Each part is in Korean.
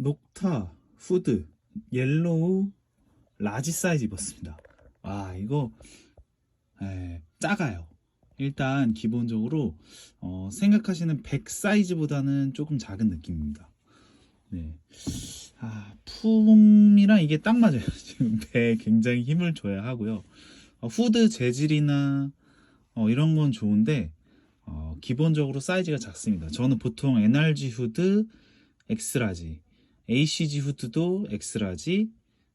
녹타 후드 옐로우 라지 사이즈 입었습니다. 아 이거 에, 작아요. 일단 기본적으로 어, 생각하시는 100 사이즈보다는 조금 작은 느낌입니다. 네. 아, 품이랑 이게 딱 맞아요. 지금 배에 굉장히 힘을 줘야 하고요. 어, 후드 재질이나 어, 이런 건 좋은데 어, 기본적으로 사이즈가 작습니다. 저는 보통 NRG 후드 엑스라지, ACG 후드도 엑스라지,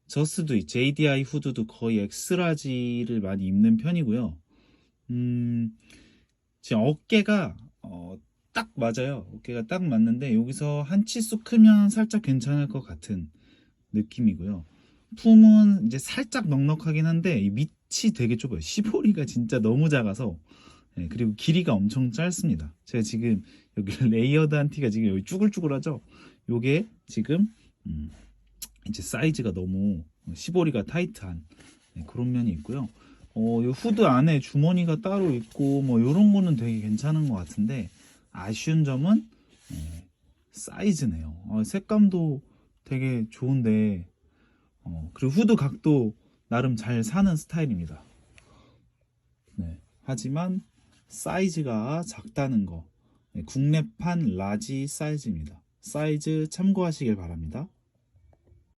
저스도 JDI 후드도 거의 엑스라지를 많이 입는 편이고요. 음, 지금 어깨가 어, 딱 맞아요. 어깨가 딱 맞는데 여기서 한 치수 크면 살짝 괜찮을 것 같은 느낌이고요. 품은 이제 살짝 넉넉하긴 한데 이 밑이 되게 좁아요. 시보리가 진짜 너무 작아서 네, 그리고 길이가 엄청 짧습니다. 제가 지금 여기 레이어드한 티가 지금 여기 쭈글쭈글하죠. 요게 지금 음, 이제 사이즈가 너무 시보리가 타이트한 네, 그런 면이 있고요. 어, 요 후드 안에 주머니가 따로 있고 뭐 요런 거는 되게 괜찮은 것 같은데 아쉬운 점은 네, 사이즈네요. 어, 색감도 되게 좋은데 어, 그리고 후드 각도 나름 잘 사는 스타일입니다. 네, 하지만 사이즈가 작다는 거 네, 국내판 라지 사이즈입니다. 사이즈 참고하시길 바랍니다.